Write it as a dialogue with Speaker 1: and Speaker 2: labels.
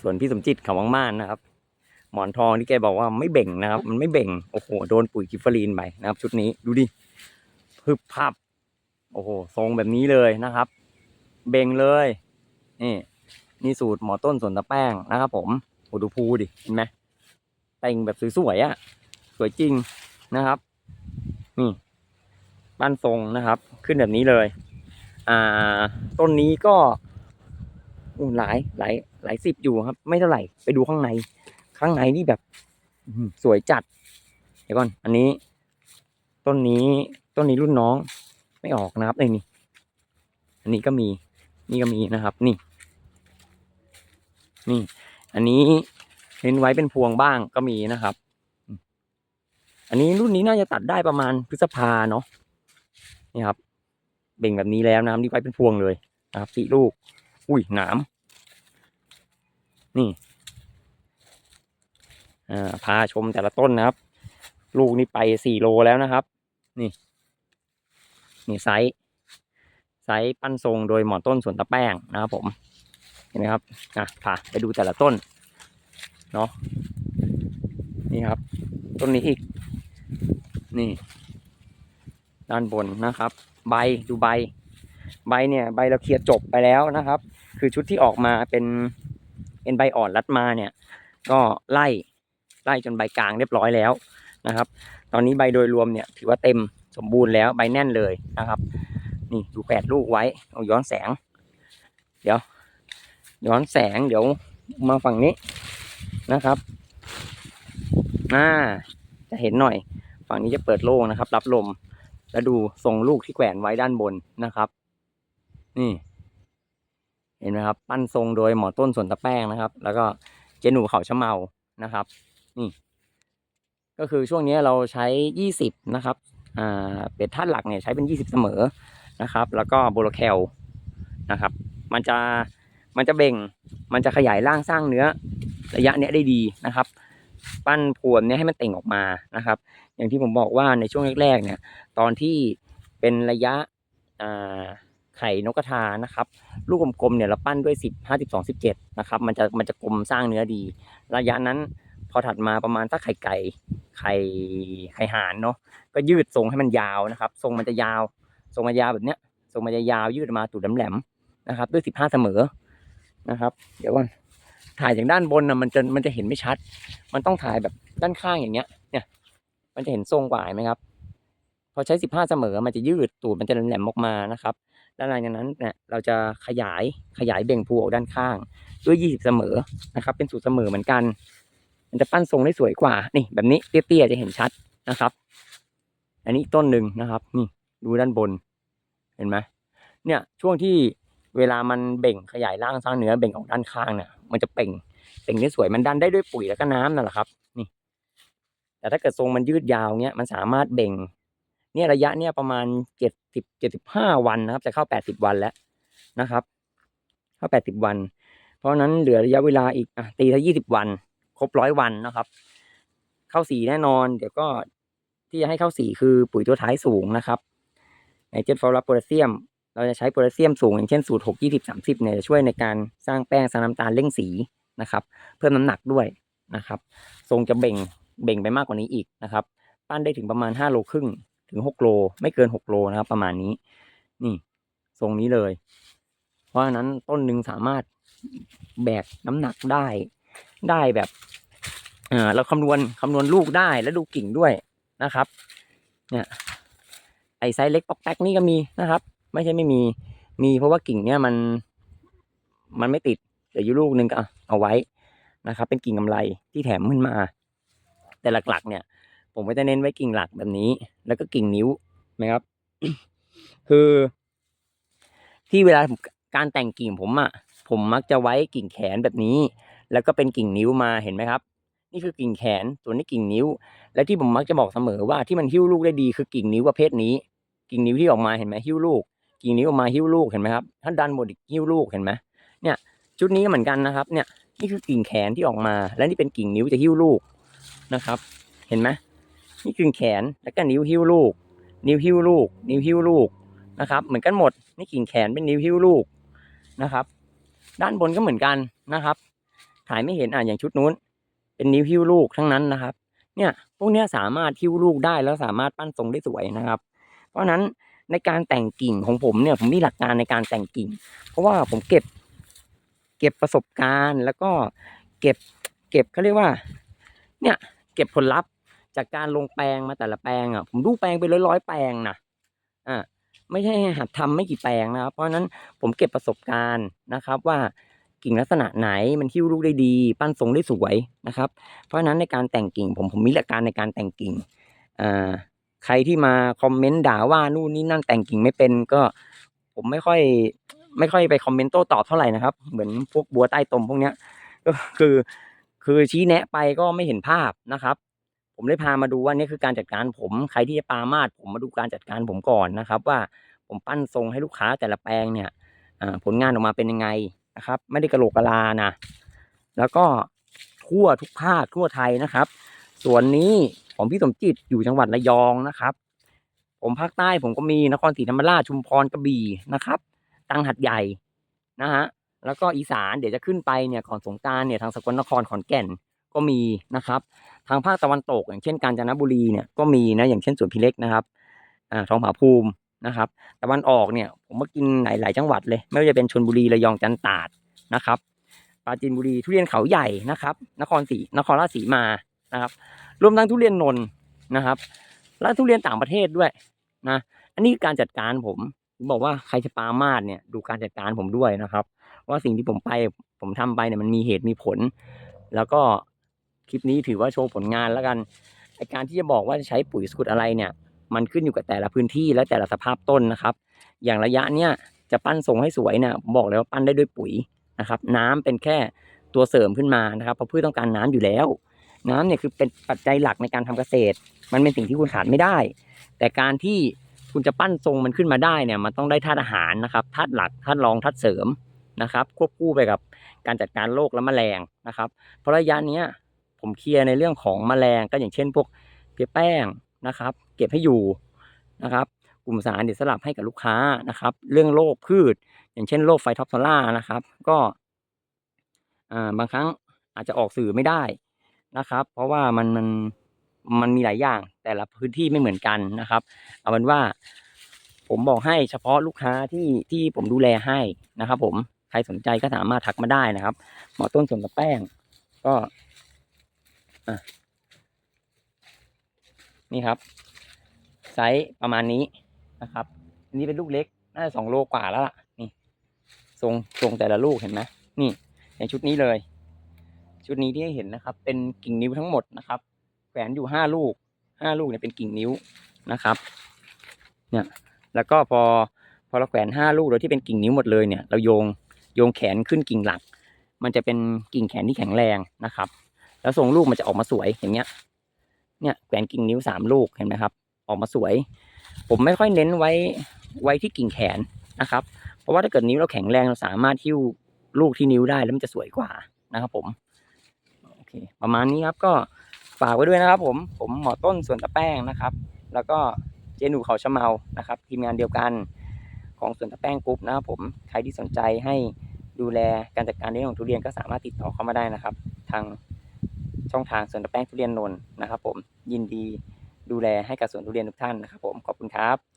Speaker 1: ส่วนพี่สมจิตเขาวังม่านนะครับ หมอนทองที่แกบอกว่าไม่เบ่งนะครับ มันไม่เบ่งโอ้โหโดนปุ๋ยกิฟฟอรีนไปนะครับ ชุดนี้ดูดิพึบพับ โอ้โหทรงแบบนี้เลยนะครับ เบ่งเลยนี่นี่สูตรหมอต้นสวนตะแป้งนะครับ ผมโอ้ดูภูดิเห็นไหมแต่งแบบสวยๆอะ สวยจริงนะครับนี่บ้านทรงนะครับ ขึ้นแบบนี้เลย อ่า ต้นนี้ก็ หลายหลายหลายสิบอยู่ครับ ไม่เท่าไหร่ไปดูข้างใน ข้างในนี่แบบสวยจัด เดี๋ยวก่อน อันนี้ ต้นนี้ต้นนี้รุ่นน้อง ไม่ออกนะครับไอ้นี่ อันนี้ก็มี นี่ก็มีนะครับ นี่ นี่ อันนี้เน้นไว้เป็นพวงบ้างก็มีนะครับ อันนี้รุ่นนี้น่าจะตัดได้ประมาณพฤษภาเนาะนี่ครับเบ่งแบบนี้แล้วนะครับนี่ไว้เป็นพวงเลยนะครับสี่ลูก อุ้ยหนาม นี่อ่าพาชมแต่ละต้นนะครับ ลูกนี่ไปสี่โลแล้วนะครับ นี่นี่ไซส์ไซส์ปั้นทรงโดยหมอนต้นสวนตะแป้งนะครับผมเห็นไหมครับอะพาไปดูแต่ละต้นเนาะนี่ครับ ต้นนี้อีก นี่ ด้านบนนะครับ ใบดูใบ ใบเนี่ย ใบเราเคลียร์จบไปแล้วนะครับ คือชุดที่ออกมาเป็นเป็นใบอ่อนรัดมาเนี่ย ก็ไล่ไล่จนใบกลางเรียบร้อยแล้วนะครับ ตอนนี้ใบโดยรวมเนี่ยถือว่าเต็มสมบูรณ์แล้วใบแน่นเลยนะครับนี่ดูแปดลูกไว้เอาย้อนแสง เดี๋ยว ย้อนแสงเดี๋ยวมาฝั่งนี้นะครับอ่าจะเห็นหน่อย ฝั่งนี้จะเปิดโล่งนะครับ รับลม แล้วดูทรงลูกที่แขวนไว้ด้านบนนะครับ นี่ ห็นไหมครับ ปั้นทรงโดยหมอต้นสวนตะแป้งนะครับ แล้วก็เจนูเขาชะเมานะครับ นี่ ก็คือช่วงนี้เราใช้ยี่สิบนะครับอ่าเป็ดท่านหลักเนี่ยใช้เป็นยี่สิบเสมอนะครับ แล้วก็โบโลแคลนะครับ มันจะมันจะเบ่งมันจะขยายร่างสร้างเนื้อระยะเนี้ยได้ดีนะครับ ปั้นพวมเนี่ยให้มันเต่งออกมานะครับ อย่างที่ผมบอกว่าในช่วงแรกๆเนี่ย ตอนที่เป็นระยะอ่า ไข่นกกระทานะครับ ลูกกลมๆเนี่ยเราปั้นด้วยสิบห้าสิบสองสิบเจ็ดนะครับมันจะมันจะกลมสร้างเนื้อดี ระยะนั้นพอถัดมาประมาณสักไข่ไก่ไข่ไข่ห่านเนาะก็ยืดทรงให้มันยาวนะครับ ทรงมันจะยาวทรงมันยาวแบบเนี้ยทรงมันจะยาวยืดมาตูดแหลมๆนะครับ ด้วยสิบห้าเสมอนะครับ เดี๋ยวก่อนถ่ายจากด้านบนนะมันจะมันจะเห็นไม่ชัด มันต้องถ่ายแบบด้านข้างอย่างเงี้ย เนี่ย มันจะเห็นทรงกว่าไหมครับ พอใช้สิบห้าเสมอมันจะยืดตูดมันจะแหลมๆออกมานะครับ แล้วหลังจากนั้นเนี่ยเราจะขยายขยายเบ่งพูออกด้านข้าง ด้วยยี่สิบเสมอนะครับ เป็นสูตรเสมอเหมือนกัน มันจะปั้นทรงได้สวยกว่านี่แบบนี้เตี้ยๆจะเห็นชัดนะครับ อันนี้ต้นหนึ่งนะครับนี่ดูด้านบนเห็นไหมเนี่ยช่วงที่เวลามันเบ่งขยายร่างสร้างเนื้อเบ่งออกด้านข้างเนี่ยมันจะเป่งเป่งได้สวยมันดันได้ด้วยปุ๋ยแล้วก็น้ำนั่นแหละครับ นี่ แต่ถ้าเกิดทรงมันยืดยาวเนี้ยมันสามารถเบ่ง เนี่ยระยะเนี่ยประมาณเจ็ดสิบเจ็ดสิบห้าวันนะครับ จะเข้าแปดสิบวันแล้วนะครับ เข้าแปดสิบวัน เพราะนั้นเหลือระยะเวลาอีกอะตีถ้ายี่สิบวัน ครบร้อยวันนะครับ เข้าสีแน่นอน เดี๋ยวก็ที่จะให้เข้าสีคือปุ๋ยตัวท้ายสูงนะครับไนเตรตฟอสฟอรัสโพแทสเซียม เราจะใช้โพแทสเซียมสูง อย่างเช่นสูตรหกยี่สิบสามสิบเนี่ยจะช่วยในการสร้างแป้งสร้างน้ำตาลเร่งสีนะครับ เพิ่มน้ำหนักด้วยนะครับ ทรงจะเบ่งเบ่งไปมากกว่านี้อีกนะครับ ปั้นได้ถึงประมาณห้าโลครึ่ง ถึงหกโล ไม่เกินหกโลนะครับ ประมาณนี้ นี่ทรงนี้เลย เพราะฉะนั้นต้นหนึ่งสามารถแบกน้ำหนักได้ ได้แบบเราคำนวณคำนวณลูกได้แล้วดูกิ่งด้วยนะครับ เนี่ย ไอไซส์เล็กปอกแป๊กนี่ก็มีนะครับ ไม่ใช่ไม่มี มีเพราะว่ากิ่งเนี่ยมัน มันไม่ติดเดี๋ยวอยู่ลูกหนึ่งก็เอาเอาไว้นะครับ เป็นกิ่งกำไรที่แถมขึ้นมา แต่หลักๆ เนี่ย ผมก็จะเน้นไว้กิ่งหลักแบบนี้ แล้วก็กิ่งนิ้วนะครับ คือ ที่เวลาการแต่งกิ่งผมอะ่ะ ผมมักจะไว้กิ่งแขนแบบนี้ แล้วก็เป็นกิ่งนิ้วมาเห็นไหมครับ นี่คือกิ่งแขนส่วนนี้กิ่งนิ้ว และที่ผมมักจะบอกเสมอว่าที่มันหิ้วลูกได้ดีคือกิ่งนิ้วประเภทนี้ กิ่งนิ้วที่ออกมาเห็นไหมหิ้วลูก กิ่งนิ้วออกมาหิ้วลูกเห็นไหมครับถ้าดันหมดหิ้วลูกเห็นไหมเนี่ย ชุดนี้ก็เหมือนกันนะครับ เนี่ยนี่คือกิ่งแขนที่ออกมา และนี่เป็นกิ่งนิ้วจะหิ้วลูกนะครับ เห็นไหม นี่กิ่งแขนแล้วก็นิ้วหิ้วลูก นิ้วหิ้วลูก นิ้วหิ้วลูกนะครับ เหมือนกันหมดนี่กิ่งแขนเป็นนิ้วหิ้วลูกนะครับ ด้านบนก็เหมือนกันนะครับ ถ่ายไม่เห็นอะอย่างชุดนู้น เป็นนิ้วหิ้วลูกทั้งนั้นนะครับ เนี่ยพวกเนี้ยสามารถหิ้วลูกได้แล้วสามารถปั้นทรงได้สวยนะครับ เพราะฉะนั้นในการแต่งกิ่งของผมเนี่ยผมมีหลักการในการแต่งกิ่ง เพราะว่าผมเก็บ เก็บประสบการณ์ แล้วก็เก็บเก็บเขาเรียกว่า เนี่ย เก็บผลลัพธ์ จากการลงแปลงมาแต่ละแปลงอะผมดูแปลงไปร้อยร้อยๆแปลงนะอ่าไม่ใช่หัดทำไม่กี่แปลงนะครับ เพราะฉะนั้นผมเก็บประสบการณ์นะครับว่ากิ่งลักษณะไหนมันหิ้วลูกได้ดี ปั้นทรงได้สวยนะครับ เพราะฉะนั้นในการแต่งกิ่ง ผมผมมีหลักการในการแต่งกิ่งอ่าใครที่มาคอมเมนต์ด่าว่านู่นนี่นั่นแต่งกิ่งไม่เป็นก็ผมไม่ค่อยไม่ค่อยไปคอมเมนต์โต้ตอบเท่าไหร่นะครับ เหมือนพวกบัวใต้ตมพวกเนี้ยก็คือคือชี้แนะไปก็ไม่เห็นภาพนะครับ ผมเลยพามาดูว่านี่คือการจัดการผมใครที่จะปามาดผมมาดูการจัดการผมก่อนนะครับ ว่าผมปั้นทรงให้ลูกค้าแต่ละแปลงเนี่ยผลงานออกมาเป็นยังไงนะครับ ไม่ได้กระโหลกกะลานะแล้วก็ทั่วทุกภาคทั่วไทยนะครับ ส่วนนี้ของพี่สมจิตอยู่จังหวัดระยองนะครับ ผมภาคใต้ผมก็มีนครศรีธรรมราชชุมพรกระบี่นะครับตังหัดใหญ่นะฮะแล้วก็อีสานเดี๋ยวจะขึ้นไปเนี่ยก่อนสงการเนี่ยทางสกลนครขอนแก่น ก็มีนะครับ ทางภาคตะวันตก อย่างเช่นกาญจนบุรีเนี่ยก็มีนะอย่างเช่นสวนพิเล็กนะครับอ่าทองผาภูมินะครับตะวันออกเนี่ยผมมากินหลาย ๆ จังหวัดเลย ไม่ว่าจะเป็นชนบุรีระยองจันตาดนะครับปราจีนบุรีทุเรียนเขาใหญ่นะครับ นครศรีนครราชสีมานะครับ รวมทั้งทุเรียนนนนะครับ และทุเรียนต่างประเทศด้วยนะอันนี้การจัดการผมบอกว่าใครจะปามาสเนี่ยดูการจัดการผมด้วยนะครับ ว่าสิ่งที่ผมไปผมทำไปเนี่ยมันมีเหตุมีผล แล้วก็ คลิปนี้ถือว่าโชว์ผลงานแล้วกันไอการที่จะบอกว่าจะใช้ปุ๋ยสูตรอะไรเนี่ยมันขึ้นอยู่กับแต่ละพื้นที่และแต่ละสภาพต้นนะครับ อย่างระยะเนี้ยจะปั้นทรงให้สวยเนี่ยผมบอกเลยว่าปั้นได้ด้วยปุ๋ยนะครับ น้ำเป็นแค่ตัวเสริมขึ้นมานะครับเพราะพืชต้องการน้ำอยู่แล้ว น้ำเนี่ยคือเป็นปัจจัยหลักในการทำเกษตร มันเป็นสิ่งที่คุณขาดไม่ได้ แต่การที่คุณจะปั้นทรงมันขึ้นมาได้เนี่ยมันต้องได้ธาตุอาหารนะครับธาตุหลักธาตุรองธาตุเสริมนะครับ ควบคู่ไปกับการจัดการโรคและแมลงนะครับ เพราะระยะนี้ ผมเคลียร์ในเรื่องของแมลงก็อย่างเช่นพวกเพี้ยแป้งนะครับ เก็บให้อยู่นะครับ กลุ่มสารเดี๋ยวสลับให้กับลูกค้านะครับ เรื่องโรคพืช อย่างเช่นโรคไฟท็อปซล่านะครับ ก็บางครั้งอาจจะออกสื่อไม่ได้นะครับ เพราะว่ามันมันมันมีหลายอย่างแต่ละพื้นที่ไม่เหมือนกันนะครับ เอาเป็นว่าผมบอกให้เฉพาะลูกค้าที่ที่ผมดูแลให้นะครับ ผมใครสนใจก็สามารถทักมาได้นะครับ หมอต้นส่วนกับแป้ง ก็ นี่ครับ ไซส์ประมาณนี้นะครับ อันนี้เป็นลูกเล็ก น่าจะสองโลกว่าแล้วล่ะ นี่ทรงทรงแต่ละลูกเห็นไหมนี่อย่างชุดนี้เลย ชุดนี้ที่เห็นนะครับ เป็นกิ่งนิ้วทั้งหมดนะครับแขวนอยู่ห้าลูกห้าลูกเนี่ยเป็นกิ่งนิ้วนะครับ เนี่ย แล้วก็พอพอเราแขวนห้าลูกโดยที่เป็นกิ่งนิ้วหมดเลยเนี่ย เราโยงโยงแขนขึ้นกิ่งหลัก มันจะเป็นกิ่งแขนที่แข็งแรงนะครับ แล้วทรงลูกมันจะออกมาสวยอย่างเงี้ย เนี่ยแขวนกิ่งนิ้วสามลูกเห็นไหมครับ ออกมาสวย ผมไม่ค่อยเน้นไว้ไว้ที่กิ่งแขนนะครับ เพราะว่าถ้าเกิดนิ้วเราแข็งแรงเราสามารถหิ้วลูกที่นิ้วได้แล้วมันจะสวยกว่านะครับ ผมโอเค ประมาณนี้ครับก็ฝากไว้ด้วยนะครับ ผมผมหมอต้นสวนตะแป้งนะครับ แล้วก็เจนูเขาชะเมานะครับ ทีมงานเดียวกันของสวนตะแป้งกรุ๊ปนะครับผมใครที่สนใจให้ดูแลการจัดการเรื่องของทุเรียนก็สามารถติดต่อเข้ามาได้นะครับ ทาง ช่องทางสวนตะแป้งทุเรียนนนท์นะครับผมยินดีดูแลให้กับสวนทุเรียนทุกท่านนะครับผมขอบคุณครับ